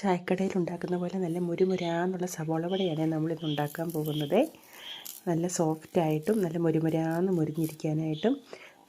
ചായക്കടയിൽ ഉണ്ടാക്കുന്ന പോലെ നല്ല മുരുമുരാന്നുള്ള സവോള വടയാണ് നമ്മളിന്ന് ഉണ്ടാക്കാൻ പോകുന്നത്. നല്ല സോഫ്റ്റായിട്ടും നല്ല മുരുമുരാന്ന് മുരിഞ്ഞിരിക്കാനായിട്ടും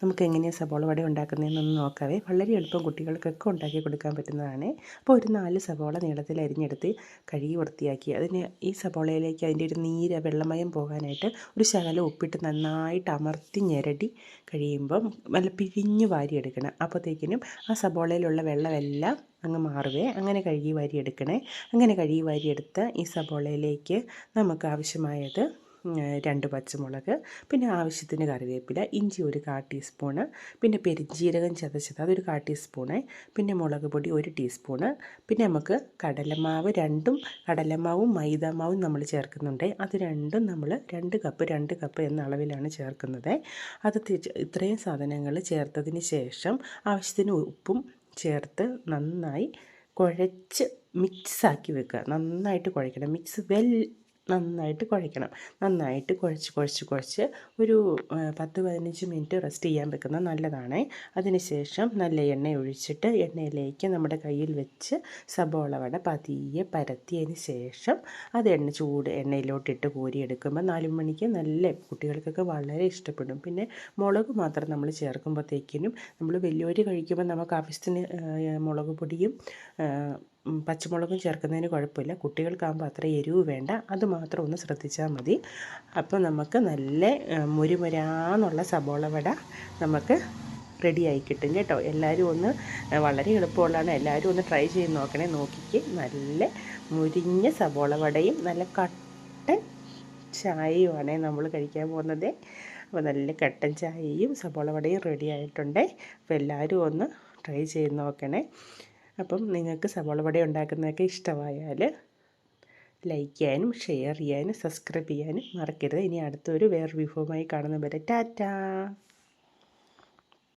നമുക്ക് എങ്ങനെയാണ് സവോള വട ഉണ്ടാക്കുന്നതെന്നൊന്ന് നോക്കാവേ. വളരെ എളുപ്പം കുട്ടികൾക്കൊക്കെ ഉണ്ടാക്കി കൊടുക്കാൻ പറ്റുന്നതാണ്. അപ്പോൾ ഒരു നാല് സവോള നീളത്തിൽ അരിഞ്ഞെടുത്ത് കഴുകി വൃത്തിയാക്കി. അതിന് ഈ സവോളയിലേക്ക് അതിന്റെ ഒരു നീര വെള്ളമയം പോകാനായിട്ട് ഒരു ശകലം ഉപ്പിട്ട് നന്നായിട്ട് അമർത്തി ഞെരടി കഴിയുമ്പം നല്ല പിഴിഞ്ഞ് വാരിയെടുക്കണം. അപ്പോഴത്തേക്കിനും ആ സവോളയിലുള്ള വെള്ളമെല്ലാം അങ്ങ് മാറുവേ. അങ്ങനെ കഴുകി വാരിയെടുക്കണേ അങ്ങനെ കഴുകി വാരിയെടുത്ത ഈ സബോളയിലേക്ക് നമുക്ക് ആവശ്യമായത് രണ്ട് പച്ചമുളക് പിന്നെ ആവശ്യത്തിന് കറിവേപ്പില ഇഞ്ചി ഒരു കാ ടീസ്പൂണ് പിന്നെ പെരിഞ്ജീരകം ചതച്ചത് അതൊരു കാ ടീസ്പൂണ് പിന്നെ മുളക് പൊടി ഒരു ടീസ്പൂണ് പിന്നെ നമുക്ക് കടലമാവ് രണ്ടും കടലമാവും മൈദാമാവും നമ്മൾ ചേർക്കുന്നുണ്ട്. അത് രണ്ടും നമ്മൾ രണ്ട് കപ്പ് രണ്ട് കപ്പ് എന്ന അളവിലാണ് ചേർക്കുന്നത്. അത് ഇത്രയും സാധനങ്ങൾ ചേർത്തതിന് ശേഷം ആവശ്യത്തിന് ഉപ്പും ചേർത്ത് നന്നായി കുഴച്ച് മിക്സാക്കി വെക്കുക. നന്നായിട്ട് കുഴയ്ക്കണം. മിക്സ് വെൽ നന്നായിട്ട് കുഴയ്ക്കണം നന്നായിട്ട് കുഴച്ച് കുഴച്ച് കുഴച്ച് ഒരു പത്ത് പതിനഞ്ച് മിനിറ്റ് റെസ്റ്റ് ചെയ്യാൻ വെക്കുന്നത് നല്ലതാണ്. അതിനുശേഷം നല്ല എണ്ണ ഒഴിച്ചിട്ട് എണ്ണയിലേക്ക് നമ്മുടെ കയ്യിൽ വെച്ച് സബോള വട പതിയെ പരത്തിയതിന് ശേഷം അത് എണ്ണ ചൂട് എണ്ണയിലോട്ടിട്ട് കോരിയെടുക്കുമ്പോൾ നാല് മണിക്ക് നല്ല കുട്ടികൾക്കൊക്കെ വളരെ ഇഷ്ടപ്പെടും. പിന്നെ മുളക് മാത്രം നമ്മൾ ചേർക്കുമ്പോഴത്തേക്കിനും നമ്മൾ വലിയവർ കഴിക്കുമ്പോൾ നമുക്ക് ആവശ്യത്തിന് മുളക് പൊടിയും പച്ചമുളകും ചേർക്കുന്നതിന് കുഴപ്പമില്ല. കുട്ടികൾക്കാകുമ്പോൾ അത്ര എരിവ് വേണ്ട. അത് മാത്രം ഒന്ന് ശ്രദ്ധിച്ചാൽ മതി. അപ്പോൾ നമുക്ക് നല്ല മുരുമുരാന്നുള്ള സബോള വട നമുക്ക് റെഡിയായി കിട്ടും കേട്ടോ. എല്ലാവരും ഒന്ന് വളരെ എളുപ്പമുള്ളതാണ്. എല്ലാവരും ഒന്ന് ട്രൈ ചെയ്ത് നോക്കണേ. നോക്കിക്ക്. നല്ല മുരിഞ്ഞ സബോള വടയും നല്ല കട്ടൻ ചായയുമാണ് നമ്മൾ കഴിക്കാൻ പോകുന്നത്. അപ്പോൾ നല്ല കട്ടൻ ചായയും സബോള വടയും റെഡി ആയിട്ടുണ്ട്. അപ്പോൾ എല്ലാവരും ഒന്ന് ട്രൈ ചെയ്ത് നോക്കണേ. അപ്പം നിങ്ങൾക്ക് സവോള വട ഉണ്ടാക്കുന്നതൊക്കെ ഇഷ്ടമായാൽ ലൈക്ക് ചെയ്യാനും ഷെയർ ചെയ്യാനും സബ്സ്ക്രൈബ് ചെയ്യാനും മറക്കരുത്. ഇനി അടുത്തൊരു വേറെ വിഭവമായി കാണുന്ന വരെ ടാറ്റാ.